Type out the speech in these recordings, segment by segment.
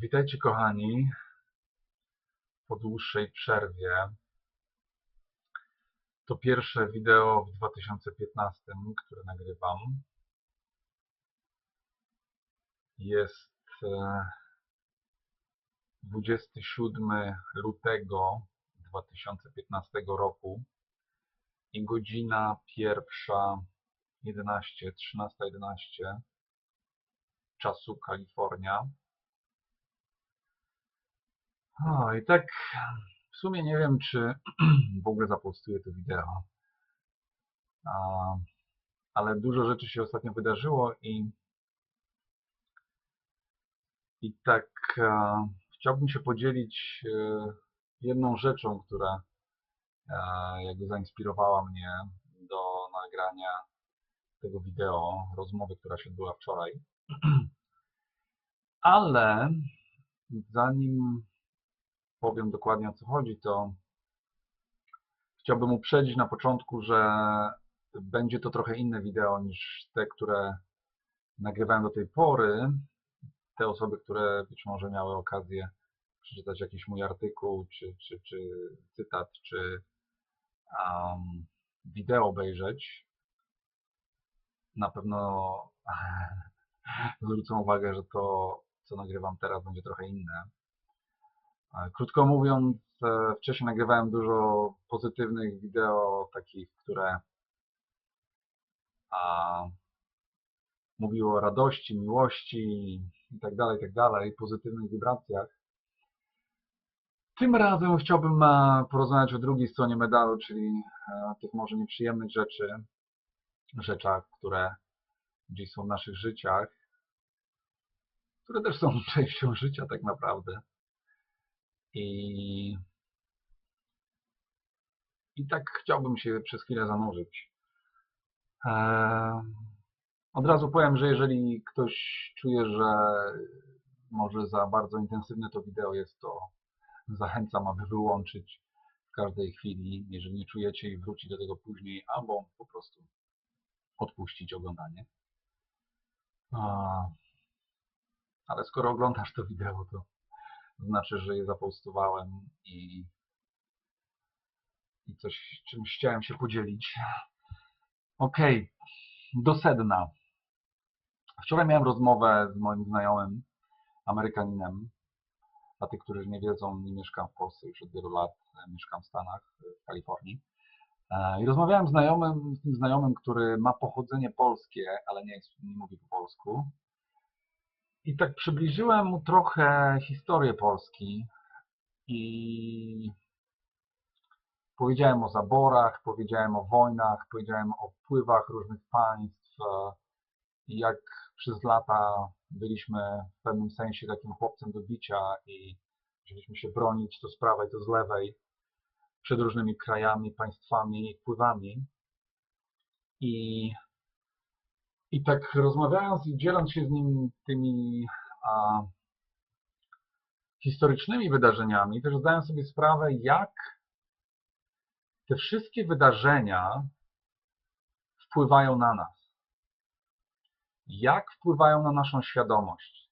Witajcie kochani po dłuższej przerwie. To pierwsze wideo w 2015, które nagrywam. Jest e, 27 lutego 2015 roku i godzina pierwsza 11, 13.11 czasu Kalifornia. O, i tak w sumie nie wiem, czy w ogóle zapostuję to wideo. Ale dużo rzeczy się ostatnio wydarzyło i i tak e, chciałbym się podzielić e, jedną rzeczą, która e, jakby zainspirowała mnie do nagrania tego wideo, rozmowy, która się odbyła wczoraj. Ale zanim powiem dokładnie o co chodzi, to chciałbym uprzedzić na początku, że będzie to trochę inne wideo niż te, które nagrywałem do tej pory. Te osoby, które być może miały okazję przeczytać jakiś mój artykuł, czy, czy, czy cytat, czy um, wideo obejrzeć, na pewno zwrócą uwagę, że to, co nagrywam teraz, będzie trochę inne. Krótko mówiąc, e, wcześniej nagrywałem dużo pozytywnych wideo, takich, które a, mówiły o radości, miłości itd., itd., pozytywnych wibracjach. Tym razem chciałbym e, porozmawiać o drugiej stronie medalu, czyli e, tych może nieprzyjemnych rzeczy, rzeczach, które gdzieś są w naszych życiach, które też są częścią życia tak naprawdę. I, i tak chciałbym się przez chwilę zanurzyć. Eee, od razu powiem, że jeżeli ktoś czuje, że może za bardzo intensywne to wideo jest, to zachęcam, aby wyłączyć w każdej chwili, jeżeli nie czujecie i wrócić do tego później, albo po prostu odpuścić oglądanie. Ale skoro oglądasz to wideo, to znaczy, że je zapostowałem i, i coś, czymś chciałem się podzielić. Ok, do sedna. Wczoraj miałem rozmowę z moim znajomym, Amerykaninem. Dla tych, którzy nie wiedzą, nie mieszkam w Polsce już od wielu lat, mieszkam w Stanach, w Kalifornii. E, I rozmawiałem z znajomym, z tym znajomym, który ma pochodzenie polskie, ale nie, jest, nie mówi po polsku. I tak przybliżyłem mu trochę historię Polski i powiedziałem o zaborach, powiedziałem o wojnach, powiedziałem o wpływach różnych państw jak przez lata byliśmy w pewnym sensie takim chłopcem do bicia i musieliśmy się bronić to z prawej, to z lewej przed różnymi krajami, państwami i wpływami. I i tak rozmawiając i dzieląc się z nim tymi a, historycznymi wydarzeniami, też zdałem sobie sprawę, jak te wszystkie wydarzenia wpływają na nas. Jak wpływają na naszą świadomość.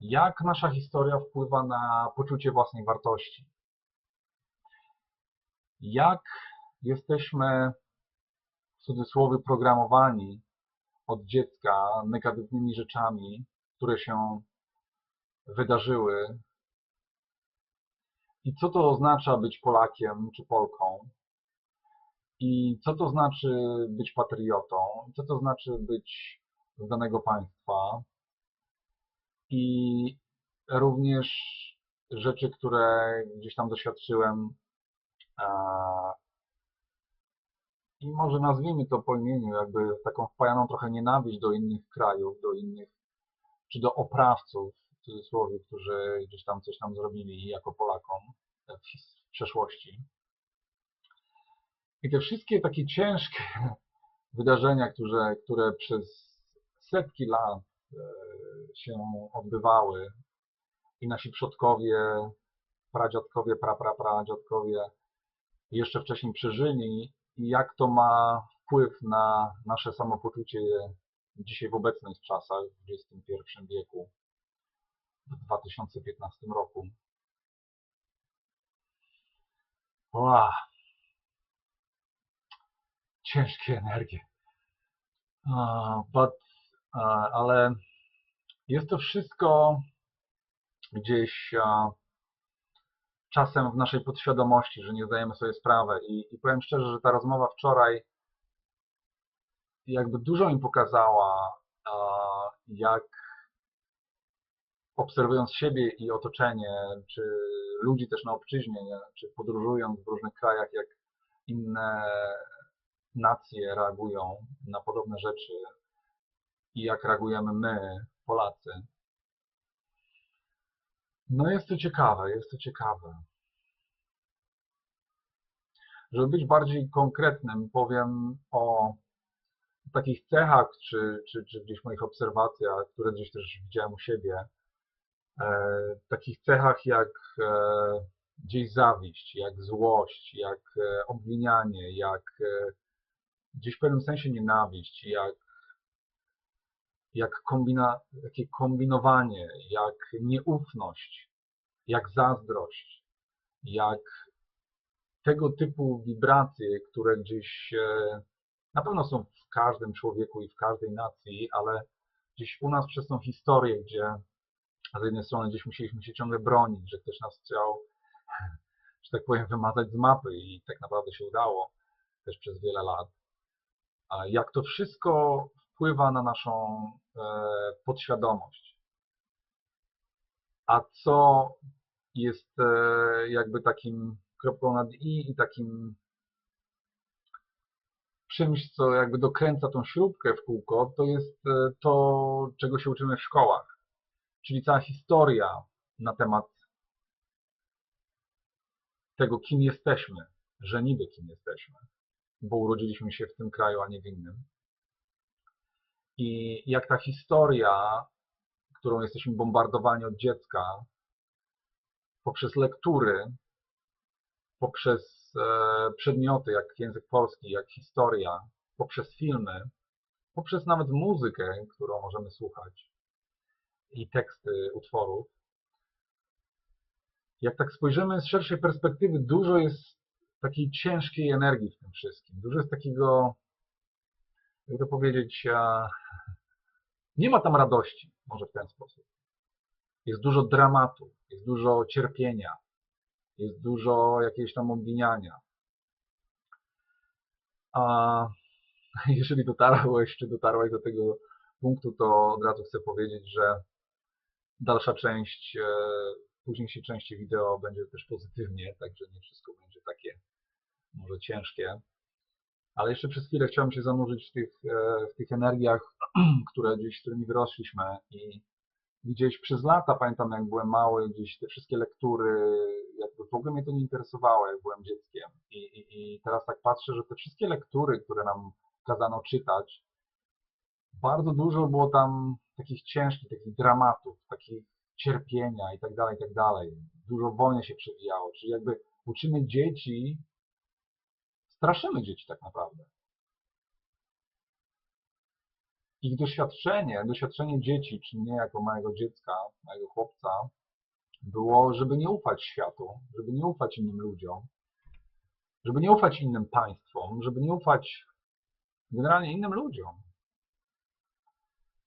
Jak nasza historia wpływa na poczucie własnej wartości. Jak jesteśmy w cudzysłowie programowani od dziecka negatywnymi rzeczami, które się wydarzyły. I co to oznacza być Polakiem czy Polką? I co to znaczy być patriotą? Co to znaczy być z danego państwa? I również rzeczy, które gdzieś tam doświadczyłem i może nazwijmy to po imieniu, jakby taką wpajaną trochę nienawiść do innych krajów, do innych, czy do oprawców, w cudzysłowie, którzy gdzieś tam coś tam zrobili jako Polakom w przeszłości. I te wszystkie takie ciężkie wydarzenia, które, które przez setki lat e, się odbywały i nasi przodkowie, pradziadkowie, praprapradziadkowie jeszcze wcześniej przeżyli i jak to ma wpływ na nasze samopoczucie dzisiaj w obecnych czasach, w XXI wieku. w 2015 roku. Ła. Ciężkie energie. But, ale jest to wszystko gdzieś czasem w naszej podświadomości, że nie zdajemy sobie sprawy. I, I powiem szczerze, że ta rozmowa wczoraj jakby dużo mi pokazała, jak obserwując siebie i otoczenie, czy ludzi też na obczyźnie, nie? czy podróżując w różnych krajach, jak inne nacje reagują na podobne rzeczy i jak reagujemy my, Polacy. No jest to ciekawe, jest to ciekawe. Żeby być bardziej konkretnym, powiem o takich cechach, czy, czy, czy gdzieś moich obserwacjach, które gdzieś też widziałem u siebie, e, takich cechach jak e, gdzieś zawiść, jak złość, jak e, obwinianie, jak e, gdzieś w pewnym sensie nienawiść, jak, jak kombina, takie kombinowanie, jak nieufność, jak zazdrość, jak tego typu wibracje, które gdzieś e, na pewno są w każdym człowieku i w każdej nacji, ale gdzieś u nas przez tą historię, gdzie z jednej strony gdzieś musieliśmy się ciągle bronić, że ktoś nas chciał, że tak powiem, wymazać z mapy i tak naprawdę się udało też przez wiele lat. Jak to wszystko wpływa na naszą e, podświadomość. A co jest e, jakby takim kropką nad i i takim czymś, co jakby dokręca tą śrubkę w kółko, to jest e, to, czego się uczymy w szkołach. Czyli cała historia na temat tego, kim jesteśmy, że niby kim jesteśmy, bo urodziliśmy się w tym kraju, a nie w innym. I jak ta historia, którą jesteśmy bombardowani od dziecka, poprzez lektury, poprzez e, przedmioty jak język polski, jak historia, poprzez filmy, poprzez nawet muzykę, którą możemy słuchać i teksty utworów. Jak tak spojrzymy z szerszej perspektywy, dużo jest takiej ciężkiej energii w tym wszystkim. Dużo jest takiego, jak to powiedzieć, nie ma tam radości, może w ten sposób. Jest dużo dramatu, jest dużo cierpienia, jest dużo jakiegoś tam obwiniania. A jeżeli dotarłeś, czy dotarłeś do tego punktu, to od razu chcę powiedzieć, że dalsza część, e, późniejszej części wideo będzie też pozytywnie, także nie wszystko będzie takie może ciężkie. Ale jeszcze przez chwilę chciałem się zanurzyć w tych, e, w tych energiach, które gdzieś, którymi wyrośliśmy i gdzieś przez lata, pamiętam jak byłem mały, gdzieś te wszystkie lektury, jakby w ogóle mnie to nie interesowało, jak byłem dzieckiem. I, i, I teraz tak patrzę, że te wszystkie lektury, które nam kazano czytać, bardzo dużo było tam takich ciężkich, takich dramatów, takich cierpienia i tak dalej, i tak dalej. Dużo wojny się przewijało, czyli jakby uczymy dzieci, straszymy dzieci tak naprawdę. Ich doświadczenie, doświadczenie dzieci, czy mnie jako małego dziecka, małego chłopca, było, żeby nie ufać światu, żeby nie ufać innym ludziom, żeby nie ufać innym państwom, żeby nie ufać generalnie innym ludziom,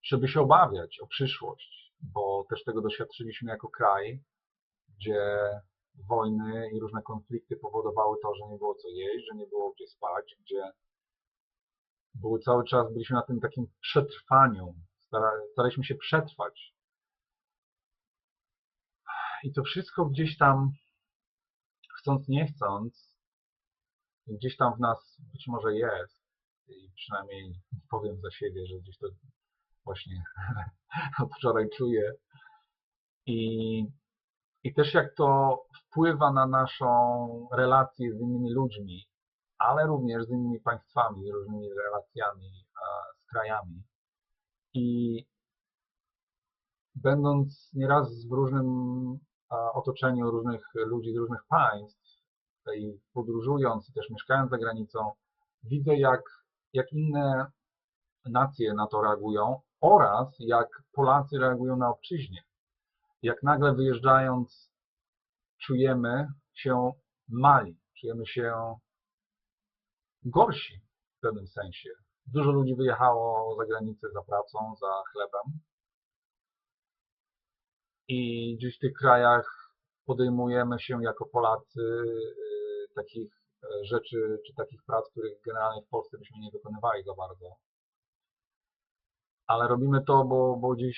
żeby się obawiać o przyszłość, bo też tego doświadczyliśmy jako kraj, gdzie wojny i różne konflikty powodowały to, że nie było co jeść, że nie było gdzie spać, gdzie było cały czas, byliśmy na tym takim przetrwaniu, staraliśmy się przetrwać. I to wszystko gdzieś tam, chcąc nie chcąc, gdzieś tam w nas być może jest. I przynajmniej powiem za siebie, że gdzieś to właśnie od wczoraj czuję. I, I też jak to wpływa na naszą relację z innymi ludźmi, ale również z innymi państwami, z różnymi relacjami z krajami. I będąc nieraz w różnym otoczeniu różnych ludzi z różnych państw i podróżując i też mieszkając za granicą, widzę jak, jak inne nacje na to reagują oraz jak Polacy reagują na obczyźnie. Jak nagle wyjeżdżając czujemy się mali, czujemy się gorsi w pewnym sensie. Dużo ludzi wyjechało za granicę za pracą, za chlebem i gdzieś w tych krajach podejmujemy się jako Polacy y, takich e, rzeczy czy takich prac, których generalnie w Polsce byśmy nie wykonywali za bardzo. Ale robimy to, bo, bo gdzieś,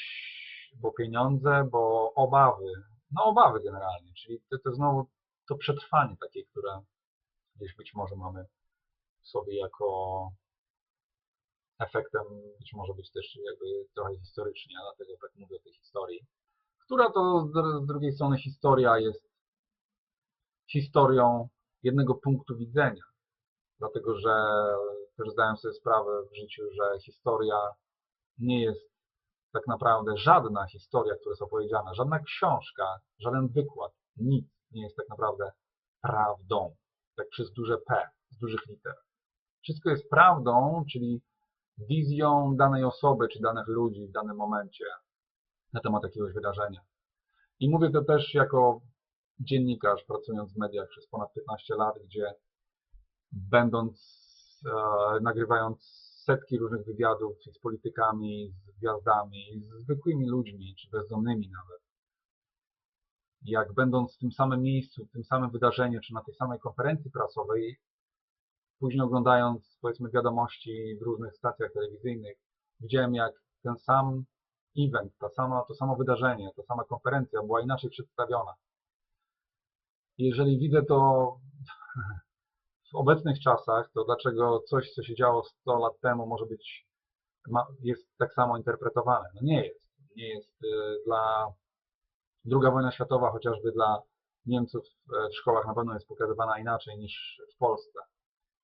bo pieniądze, bo obawy. No obawy generalnie, czyli to, to znowu to przetrwanie takie, które gdzieś być może mamy sobie jako efektem, być może być też jakby trochę historycznie, dlatego tak mówię o tej historii która to z drugiej strony historia jest historią jednego punktu widzenia. Dlatego, że też zdałem sobie sprawę w życiu, że historia nie jest tak naprawdę żadna historia, która jest opowiedziana, żadna książka, żaden wykład, nic nie jest tak naprawdę prawdą. Tak przez duże P, z dużych liter. Wszystko jest prawdą, czyli wizją danej osoby czy danych ludzi w danym momencie na temat jakiegoś wydarzenia. I mówię to też jako dziennikarz, pracując w mediach przez ponad 15 lat, gdzie będąc, e, nagrywając setki różnych wywiadów z politykami, z gwiazdami, z zwykłymi ludźmi, czy bezdomnymi nawet, jak będąc w tym samym miejscu, w tym samym wydarzeniu, czy na tej samej konferencji prasowej, później oglądając, powiedzmy, wiadomości w różnych stacjach telewizyjnych, widziałem, jak ten sam event, ta sama, to samo wydarzenie, ta sama konferencja była inaczej przedstawiona. Jeżeli widzę to w obecnych czasach, to dlaczego coś, co się działo 100 lat temu, może być, jest tak samo interpretowane? No nie jest. Nie jest y, dla druga wojna światowa, chociażby dla Niemców w szkołach na pewno jest pokazywana inaczej niż w Polsce.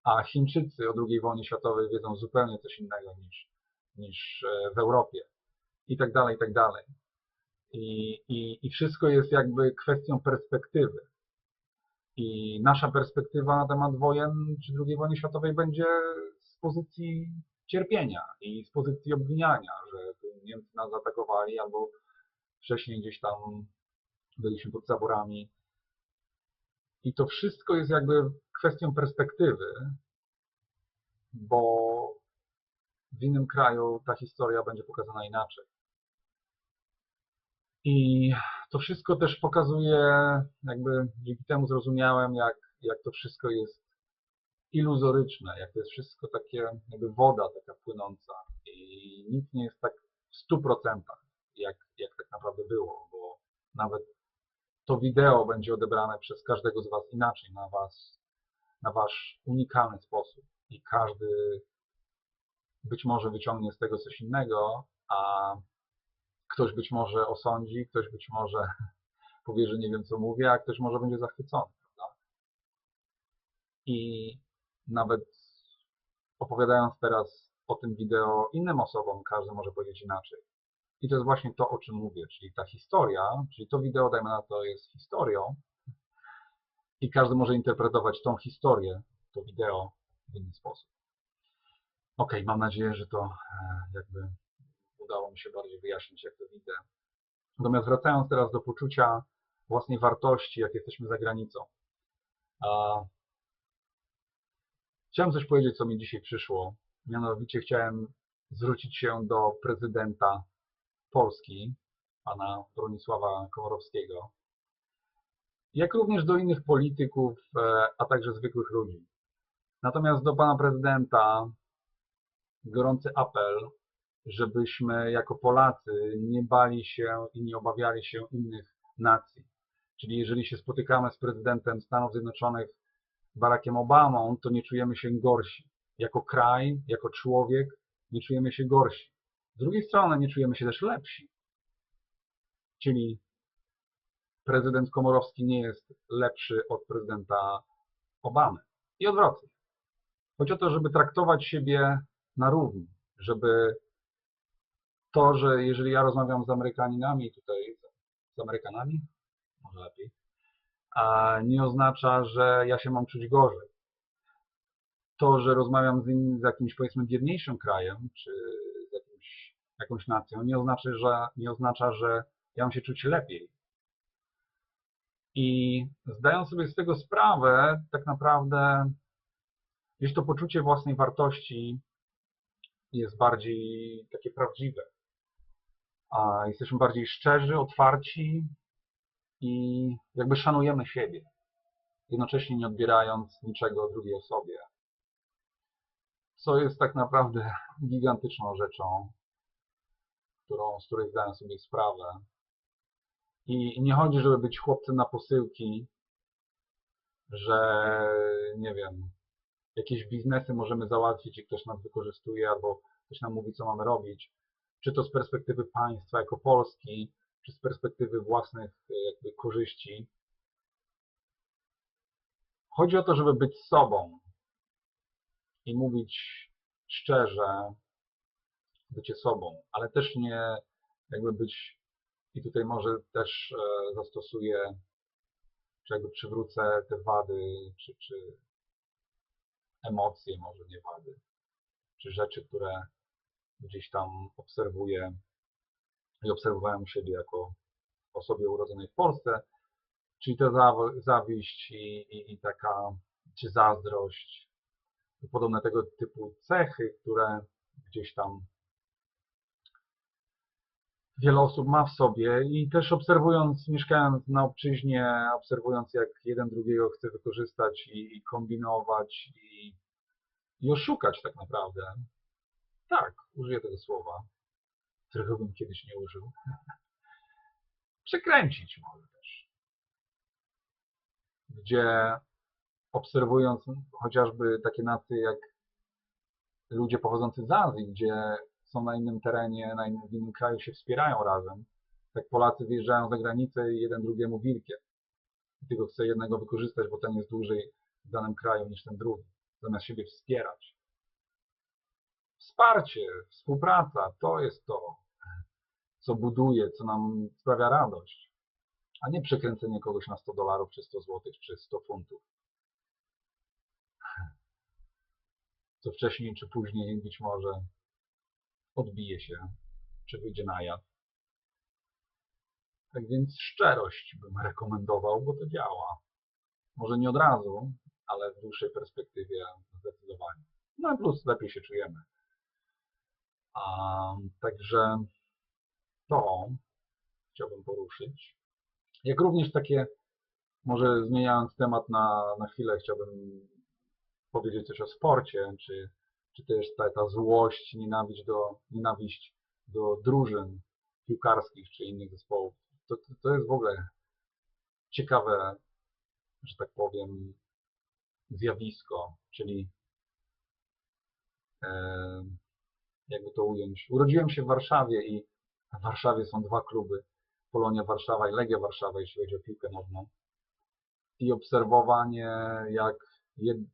A Chińczycy o II wojnie światowej wiedzą zupełnie coś innego niż, niż e, w Europie i tak dalej, i tak dalej. I, i, I wszystko jest jakby kwestią perspektywy. I nasza perspektywa na temat wojen czy II wojny światowej będzie z pozycji cierpienia i z pozycji obwiniania, że Niemcy nas zaatakowali albo wcześniej gdzieś tam byliśmy pod zaborami. I to wszystko jest jakby kwestią perspektywy, bo w innym kraju ta historia będzie pokazana inaczej. I to wszystko też pokazuje, jakby dzięki temu zrozumiałem, jak, jak to wszystko jest iluzoryczne, jak to jest wszystko takie, jakby woda taka płynąca. I nic nie jest tak w stu procentach, jak, jak tak naprawdę było, bo nawet to wideo będzie odebrane przez każdego z Was inaczej, na Was, na Wasz unikalny sposób. I każdy być może wyciągnie z tego coś innego, a Ktoś być może osądzi, ktoś być może powie, że nie wiem co mówię, a ktoś może będzie zachwycony. Prawda? I nawet opowiadając teraz o tym wideo innym osobom, każdy może powiedzieć inaczej. I to jest właśnie to, o czym mówię, czyli ta historia, czyli to wideo, dajmy na to, jest historią i każdy może interpretować tą historię, to wideo w inny sposób. Ok, mam nadzieję, że to e, jakby udało mi się bardziej wyjaśnić, jak to widzę. Natomiast wracając teraz do poczucia własnej wartości, jak jesteśmy za granicą. Chciałem coś powiedzieć, co mi dzisiaj przyszło. Mianowicie chciałem zwrócić się do prezydenta Polski, pana Bronisława Komorowskiego, jak również do innych polityków, e, a także zwykłych ludzi. Natomiast do pana prezydenta gorący apel, żebyśmy jako Polacy nie bali się i nie obawiali się innych nacji. Czyli jeżeli się spotykamy z prezydentem Stanów Zjednoczonych Barackiem Obamą, to nie czujemy się gorsi. Jako kraj, jako człowiek nie czujemy się gorsi. Z drugiej strony nie czujemy się też lepsi. Czyli prezydent Komorowski nie jest lepszy od prezydenta Obamy. I odwrotnie. Chodzi o to, żeby traktować siebie na równi, żeby to, że jeżeli ja rozmawiam z Amerykaninami tutaj, z Amerykanami, może lepiej, nie oznacza, że ja się mam czuć gorzej. To, że rozmawiam z, innym, z jakimś powiedzmy biedniejszym krajem, czy z jakimś, jakąś nacją, nie oznacza, że, nie oznacza, że ja mam się czuć lepiej. I zdając sobie z tego sprawę, tak naprawdę gdzieś to poczucie własnej wartości jest bardziej takie prawdziwe. A jesteśmy bardziej szczerzy, otwarci i jakby szanujemy siebie, jednocześnie nie odbierając niczego drugiej osobie. Co jest tak naprawdę gigantyczną rzeczą, którą, z której zdałem sobie sprawę. I nie chodzi, żeby być chłopcem na posyłki, że nie wiem, jakieś biznesy możemy załatwić i ktoś nas wykorzystuje albo ktoś nam mówi, co mamy robić. Czy to z perspektywy państwa jako Polski, czy z perspektywy własnych jakby korzyści. Chodzi o to, żeby być sobą i mówić szczerze, bycie sobą, ale też nie jakby być, i tutaj może też e, zastosuję, czy jakby przywrócę te wady, czy, czy emocje, może nie wady, czy rzeczy, które gdzieś tam obserwuję i obserwowałem siebie jako osobie urodzonej w Polsce, czyli ta zawiść i, i, i taka, czy zazdrość, i podobne tego typu cechy, które gdzieś tam wiele osób ma w sobie. I też obserwując, mieszkając na obczyźnie, obserwując jak jeden drugiego chce wykorzystać i, i kombinować i, i oszukać tak naprawdę. Tak, użyję tego słowa, którego bym kiedyś nie użył. Przekręcić może też. Gdzie obserwując chociażby takie nacje jak ludzie pochodzący z Azji, gdzie są na innym terenie, na innym, w innym kraju się wspierają razem. Tak Polacy wyjeżdżają za granicę i jeden drugiemu wilkiem. I tylko chce jednego wykorzystać, bo ten jest dłużej w danym kraju niż ten drugi, zamiast siebie wspierać. Wsparcie, współpraca, to jest to, co buduje, co nam sprawia radość, a nie przekręcenie kogoś na 100 dolarów, czy 100 złotych, czy 100 funtów. Co wcześniej czy później być może odbije się, czy wyjdzie na jaw. Tak więc szczerość bym rekomendował, bo to działa. Może nie od razu, ale w dłuższej perspektywie zdecydowanie. No plus lepiej się czujemy. Także to chciałbym poruszyć. Jak również takie, może zmieniając temat na, na chwilę, chciałbym powiedzieć coś o sporcie, czy czy też ta, ta złość, nienawiść do, nienawiść do drużyn piłkarskich czy innych zespołów. To, to, to jest w ogóle ciekawe, że tak powiem, zjawisko, czyli e, jakby to ująć. Urodziłem się w Warszawie i w Warszawie są dwa kluby, Polonia Warszawa i Legia Warszawa, jeśli chodzi o piłkę nożną. I obserwowanie, jak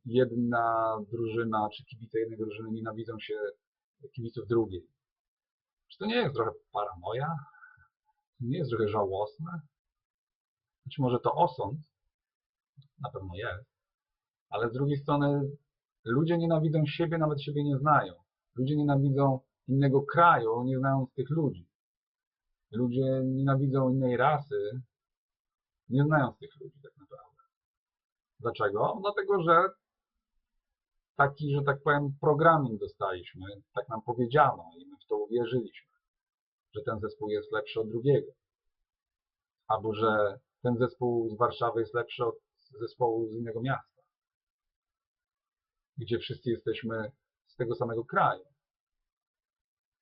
jedna drużyna, czy kibice jednej drużyny nienawidzą się kibiców drugiej. Czy to nie jest trochę paranoja? Nie jest trochę żałosne? Być może to osąd, na pewno jest, ale z drugiej strony ludzie nienawidzą siebie, nawet siebie nie znają. Ludzie nienawidzą innego kraju, nie znając tych ludzi. Ludzie nienawidzą innej rasy, nie znając tych ludzi tak naprawdę. Dlaczego? Dlatego, że taki, że tak powiem, programing dostaliśmy, tak nam powiedziano i my w to uwierzyliśmy, że ten zespół jest lepszy od drugiego. Albo, że ten zespół z Warszawy jest lepszy od zespołu z innego miasta, gdzie wszyscy jesteśmy tego samego kraju.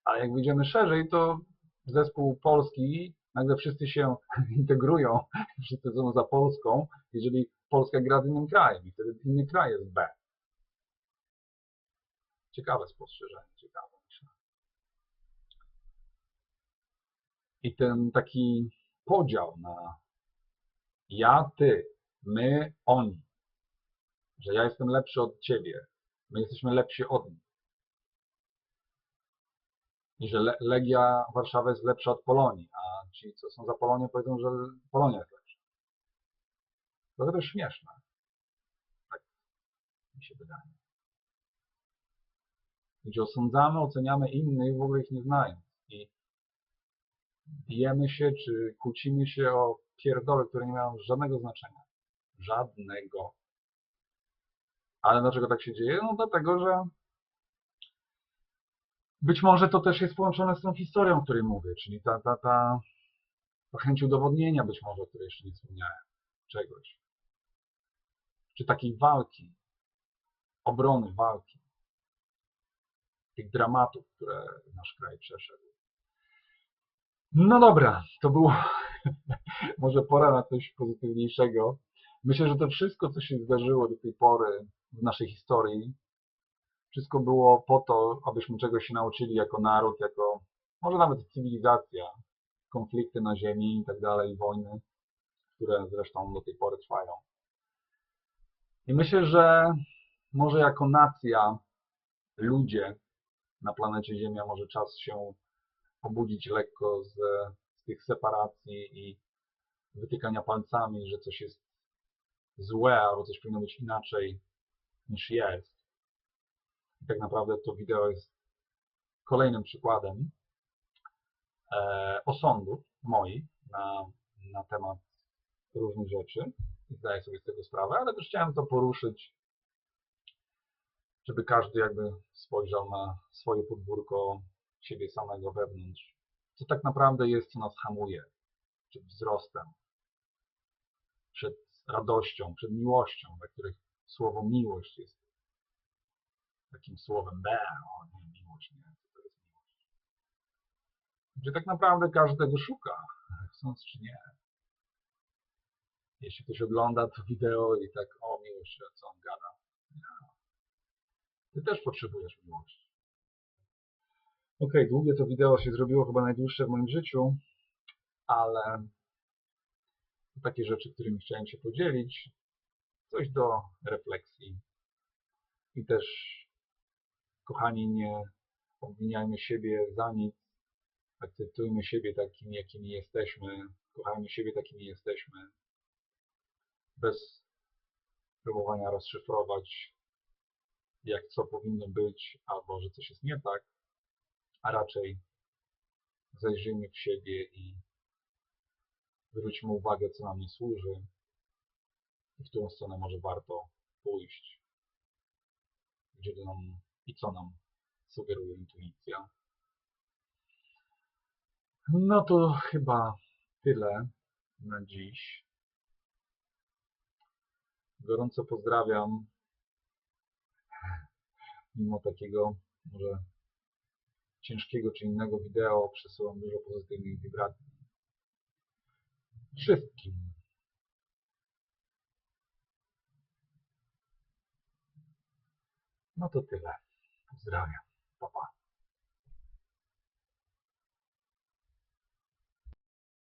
Ale jak wyjdziemy szerzej, to zespół polski, nagle wszyscy się integrują, wszyscy są za Polską, jeżeli Polska gra z innym krajem i wtedy inny kraj jest B. Ciekawe spostrzeżenie, ciekawe myślę. I ten taki podział na ja, ty, my, oni, że ja jestem lepszy od ciebie, my jesteśmy lepsi od nich. I że Legia Warszawa jest lepsza od Polonii, a ci, co są za Polonią, powiedzą, że Polonia jest lepsza. To to śmieszne. Tak mi się wydaje. Gdzie osądzamy, oceniamy innych, w ogóle ich nie znając. I bijemy się, czy kłócimy się o pierdoły, które nie mają żadnego znaczenia. Żadnego. Ale dlaczego tak się dzieje? No dlatego, że być może to też jest połączone z tą historią, o której mówię, czyli ta, ta, ta, ta chęć udowodnienia być może, o której jeszcze nie wspomniałem, czegoś. Czy takiej walki, obrony, walki, tych dramatów, które nasz kraj przeszedł. No dobra, to było może pora na coś pozytywniejszego. Myślę, że to wszystko, co się zdarzyło do tej pory w naszej historii, wszystko było po to, abyśmy czegoś się nauczyli jako naród, jako może nawet cywilizacja, konflikty na ziemi i tak dalej, wojny, które zresztą do tej pory trwają. I myślę, że może jako nacja, ludzie na planecie Ziemia, może czas się obudzić lekko z, z tych separacji i wytykania palcami, że coś jest złe albo coś powinno być inaczej niż jest. Tak naprawdę to wideo jest kolejnym przykładem e, osądów moich na, na temat różnych rzeczy i zdaję sobie z tego sprawę, ale też chciałem to poruszyć, żeby każdy jakby spojrzał na swoje podwórko siebie samego wewnątrz. Co tak naprawdę jest, co nas hamuje przed wzrostem, przed radością, przed miłością, dla których słowo miłość jest takim słowem be, o nie, miłość, nie, co to jest miłość. Gdzie tak naprawdę każdy szuka, chcąc czy nie. Jeśli ktoś ogląda to wideo i tak, o miłość, co on gada. Nie. Ty też potrzebujesz miłości. Ok, długie to wideo się zrobiło, chyba najdłuższe w moim życiu, ale takie rzeczy, którymi chciałem się podzielić, coś do refleksji i też, kochani, nie obwiniajmy siebie za nic, akceptujmy siebie takimi, jakimi jesteśmy, kochajmy siebie takimi jesteśmy, bez próbowania rozszyfrować, jak co powinno być, albo że coś jest nie tak, a raczej zajrzyjmy w siebie i zwróćmy uwagę, co nam nie służy i w którą stronę może warto pójść, gdzie nam i co nam sugeruje intuicja. No to chyba tyle na dziś. Gorąco pozdrawiam. Mimo takiego może ciężkiego czy innego wideo przesyłam dużo pozytywnych wibracji. Wszystkim. No to tyle. Pozdrawiam. Pa, pa.